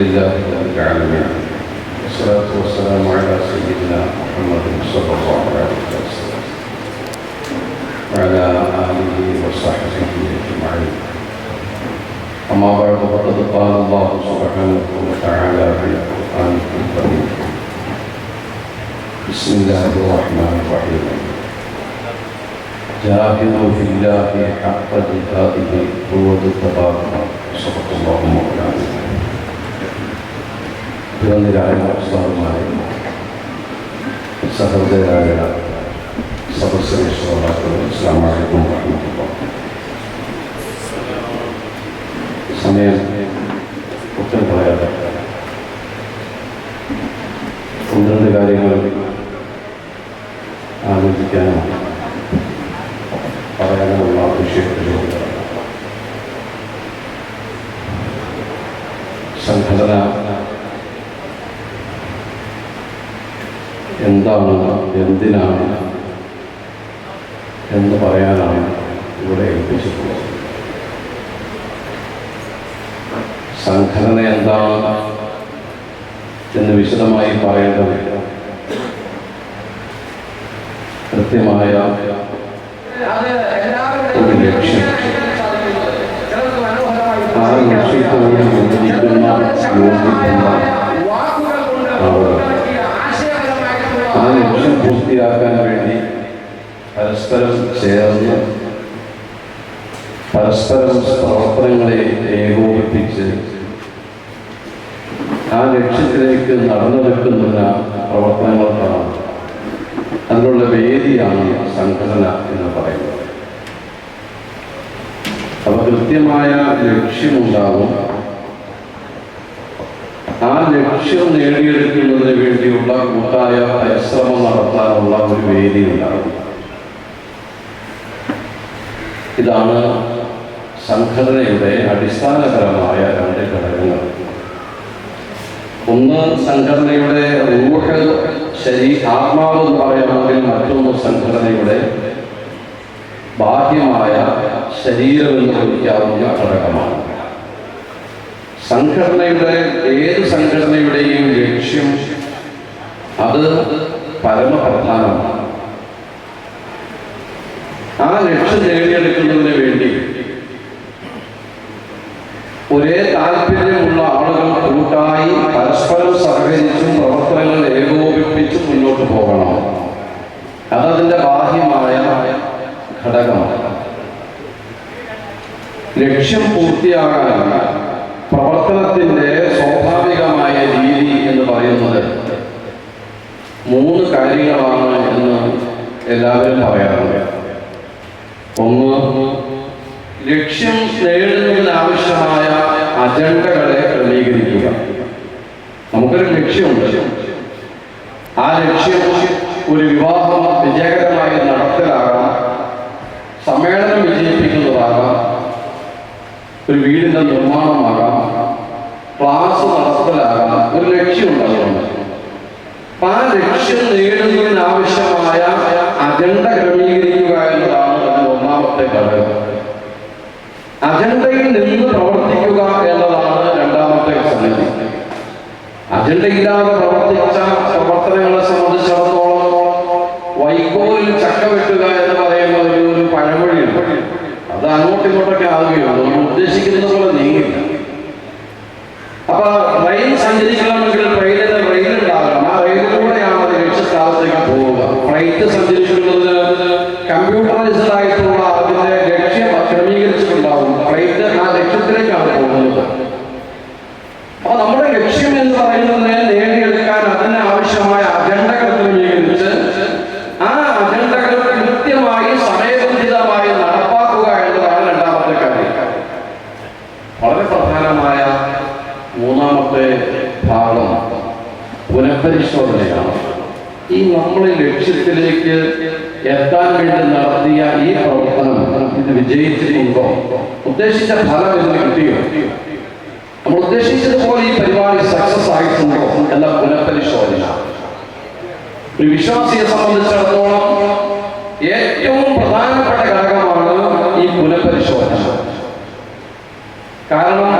لله رب العالمين. والصلاة والسلام على سيدنا محمد صلى الله عليه وسلم. وعلى آله وصحبه أجمعين. أما بعد فقد قال الله سبحانه وتعالى في القرآن الكريم. بسم الله الرحمن الرحيم. جاهدوا في الله حق جهاده هو اجتباكم صدق الله مولانا. ബഹുമാന്യരായ ഉസ്താദുമാരെ സഹോദരായ വലൈക്കും വാഹമത്തുള്ള സമയം ഒട്ടും പറയാതെ പന്ത്രണ്ട് കാര്യങ്ങൾ ആലോചിക്കാനും പറയാനുമുള്ള വിഷയത്തിലുള്ള സംഘടന എന്താണ് എന്തിനാണ് എന്ന് പറയാനാണ് ഇവിടെ ഏൽപ്പിച്ചിട്ടുള്ളത്. സംഘടന എന്താണ് എന്ന് വിശദമായി പറയേണ്ടതില്ല. കൃത്യമായ ഒരു ലക്ഷ്യം. ആ ലക്ഷ്യത്തോട് യോജിക്കുന്ന ആളുകൾ ആ പൂർത്തിയാക്കാൻ വേണ്ടി പരസ്പരം ചേർന്ന് പരസ്പരം പ്രവർത്തനങ്ങളെ ഏകോപിപ്പിച്ച് ആ ലക്ഷ്യത്തിലേക്ക് നടന്നു നിൽക്കുന്ന പ്രവർത്തനങ്ങൾക്കാണ് അതിനുള്ള വേദിയാണ് സംഘടന എന്ന് പറയുന്നത്. അപ്പൊ കൃത്യമായ ലക്ഷ്യമുണ്ടാകും ലക്ഷ്യം നേടിയെടുക്കുന്നതിന് വേണ്ടിയുള്ള കൂട്ടായ പരിശ്രമം നടത്താനുള്ള ഒരു വേദി ഉണ്ടാകും. ഇതാണ് സംഘടനയുടെ അടിസ്ഥാനപരമായ രണ്ട് ഘടകങ്ങൾ. ഒന്ന് സംഘടനയുടെ റൂഹ് ശരി ആത്മാവ് എന്ന് പറയുകയാണെങ്കിൽ മറ്റൊന്ന് സംഘടനയുടെ ബാഹ്യമായ ശരീരം എന്ന് വിളിക്കാവുന്ന ഘടകമാണ്. സംഘടനയുടെ ഏത് സംഘടനയുടെയും ലക്ഷ്യം അത് പരമപ്രധാനമാണ് ആ ലക്ഷ്യം നേടിയെടുക്കുന്നതിന് വേണ്ടി ഒരേ താല്പര്യമുള്ള ആളുകൾ കൂട്ടായി പരസ്പരം സഹകരിച്ചും പ്രവർത്തനങ്ങൾ ഏകോപിപ്പിച്ചും മുന്നോട്ട് പോകണം. അതതിന്റെ ബാഹ്യമായ ഘടകമാണ് ലക്ഷ്യം പൂർത്തിയാകാൻ പ്രവർത്തനത്തിന്റെ സ്വാഭാവികമായ രീതി എന്ന് പറയുന്നത് മൂന്ന് കാര്യങ്ങളാണ് എന്ന് എല്ലാവരും പറയാറുണ്ട്. ഒന്ന് ലക്ഷ്യം നേടുന്നതിന് ആവശ്യമായ അജണ്ടകളെ ക്രമീകരിക്കുക. നമുക്കൊരു ലക്ഷ്യമുണ്ട്. ആ ലക്ഷ്യം ഒരു വിവാഹം വിജയകരമായി നടത്തലാകാം ക്ലാസ് നടത്തലാകാം ഒരു ലക്ഷ്യമുണ്ടാകും അപ്പൊ ആ ലക്ഷ്യം നേടുന്നതിനാവശ്യമായ അജണ്ട ക്രമീകരിക്കുക എന്നതാണ് ഒന്നാമത്തെ ഘടകം. അജണ്ടയിൽ നിന്ന് പ്രവർത്തിക്കുക എന്നതാണ് രണ്ടാമത്തെ സംഗതി. അജണ്ടയില്ലാതെ പ്രവർത്തിച്ച പ്രവർത്തനങ്ങളെ സംബന്ധിച്ചിടത്തോളം വൈക്കോലിൽ ചക്ക വെട്ടുക എന്ന് പറയുന്ന ഒരു ഒരു പഴമൊഴിയുണ്ട്. അത് അങ്ങോട്ടും ഇങ്ങോട്ടൊക്കെ ആവുകയാണ് നമ്മൾ ഉദ്ദേശിക്കുന്നത് പോലെ നീങ്ങില്ല. അപ്പൊ ട്രെയിൻ സഞ്ചരിക്കണമെങ്കിൽ ട്രെയിനിന് റെയിൽ ഉണ്ടാകണം. ആ റെയിലിലൂടെയാണ് അത് ലക്ഷ്യസ്ഥാനത്തേക്ക് പോവുക. ഫ്ലൈറ്റ് സഞ്ചരിക്കുന്നതിന് കമ്പ്യൂട്ടറൈസ്ഡ് ആയിട്ടുള്ള അതിന്റെ ലക്ഷ്യം ക്രമീകരിച്ചിട്ടുണ്ടാവും ഫ്ലൈറ്റ് ആ ലക്ഷ്യത്തിലേക്കാണ് പോകുന്നത് അപ്പൊ നമ്മുടെ ലക്ഷ്യം എന്ന് പറയുന്നതിനെ നേടിയെടുക്കാൻ അതിന് ആവശ്യമായ അജണ്ടകൾ ക്രമീകരിച്ച് ആ അജണ്ടകൾ കൃത്യമായി സമയബന്ധിതമായി നടപ്പാക്കുക എന്നതാണ് രണ്ടാമത്തെ കാര്യം വളരെ പ്രധാനമായ മൂന്നാമത്തെ ഭാഗം പുനഃപരിശോധനയാണ് നമ്മുടെ ലക്ഷ്യത്തിലേക്ക് എത്താൻ വേണ്ടി നടത്തിയ ഈ പ്രവർത്തനം ഇത് വിജയിച്ചിട്ടുണ്ടോ ഉദ്ദേശിച്ച ഫലം എന്ന് കിട്ടിയോ? നമ്മൾ ഉദ്ദേശിച്ചതുപോലെ ഈ പരിപാടി സക്സസ് ആയിട്ടുണ്ടോ. എന്ന പുനഃപരിശോധന. ഒരു വിശ്വാസിയെ സംബന്ധിച്ചിടത്തോളം ഏറ്റവും പ്രധാനപ്പെട്ട ഘടകമാണ് ഈ പുനഃപരിശോധന. കാരണം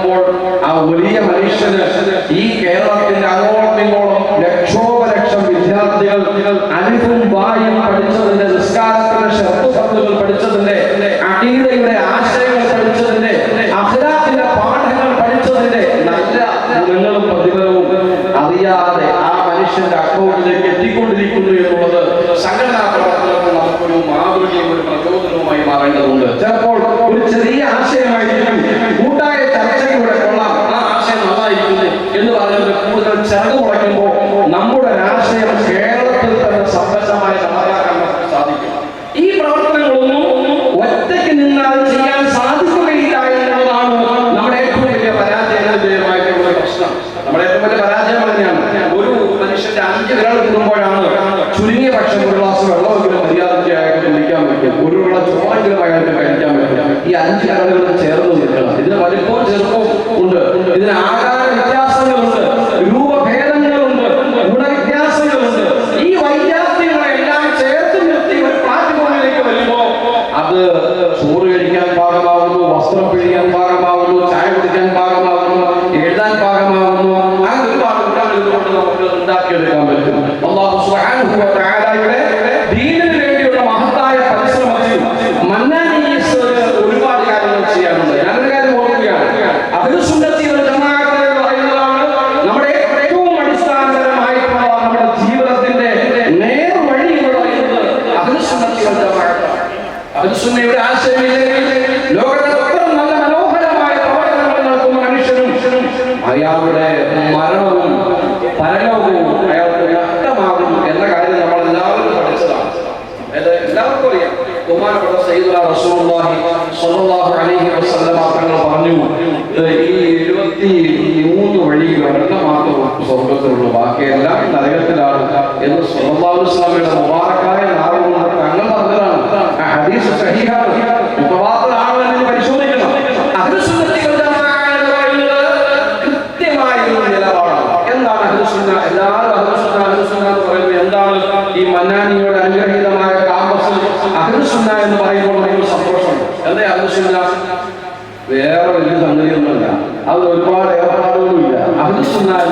നോക്കുമ്പോൾ ആ വലിയ മനുഷ്യന് ഈ കേരളത്തിന്റെ അങ്ങോളം ഇങ്ങോളം ലക്ഷോപലക്ഷം വിദ്യാർത്ഥികൾ അലിഫും വായും പഠിച്ചതിന്റെ നിസ്കാരത്തിന്റെ ശബ്ദ പദ്ധതികൾ പഠിച്ചതിന്റെ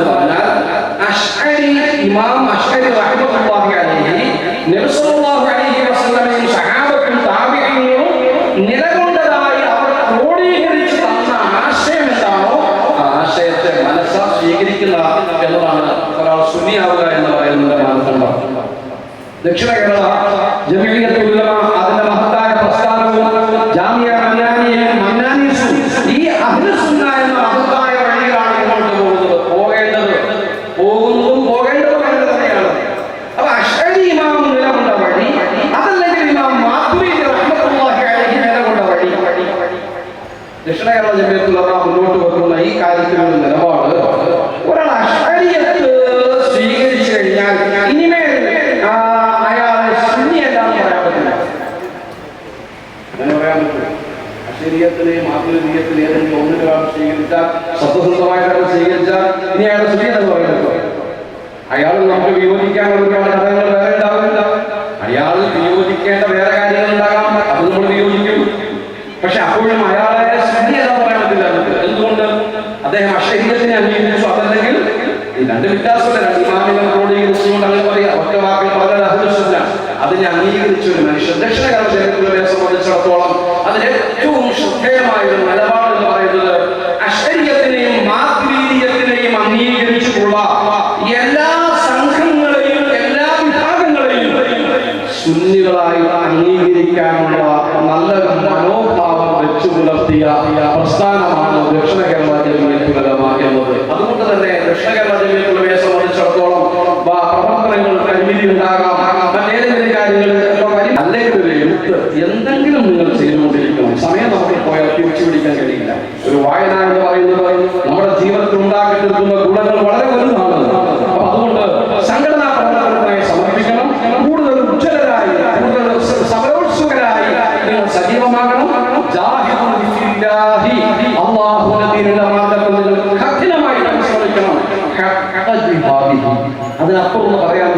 പറഞ്ഞാൽ ഇമാം അഷ്അരി അലൈഹി എന്താണോ ആശയത്തെ എന്നതാണ്. ഒരാൾ സുനിയാവുക എന്ന് പറയുന്നതിന്റെ മാനദണ്ഡം ദക്ഷിണ കേരള സ്വീകരിക്കാൻ സത്യസന്ധമായ കാര്യങ്ങൾ സ്വീകരിച്ചാൽ ഇനി അയാളെ ശരിയെന്ന് പറയുന്നത്. അയാൾ നമുക്ക് വിയോജിക്കാനുള്ള ഒരുപാട് ഘടകങ്ങൾ വേറെ ഉണ്ടാവില്ല അയാൾ വിയോജിക്കേണ്ട വേറെ കാര്യങ്ങൾ ഉണ്ടാകാം. അത് നമ്മൾ വിയോജിക്കും. പക്ഷെ അപ്പോഴും അയാൾ ഉണ്ടാകാം. മറ്റേതെങ്കിലും കാര്യങ്ങളിൽ അല്ലെങ്കിലും എന്തെങ്കിലും നിങ്ങൾ ചെയ്തുകൊണ്ടിരിക്കണം സമയം നമുക്ക് പോയാൽ തിരിച്ചു പിടിക്കാൻ കഴിയില്ല. ഒരു വായന എന്ന് പറയുന്നത് നമ്മുടെ ജീവിതത്തിൽ ഉണ്ടാക്കിയെടുക്കുന്ന ഗുണങ്ങൾ വളരെ വലുതാണ്. അപ്പൊ അതുകൊണ്ട് സംഘടനാപരമായി സമർപ്പിക്കണം. കൂടുതൽ ഉജ്ജ്വലരായി കൂടുതൽ സമരോത്സുകരായി നിങ്ങൾ സജീവമാകണം. അതിനപ്പുറം പറയാൻ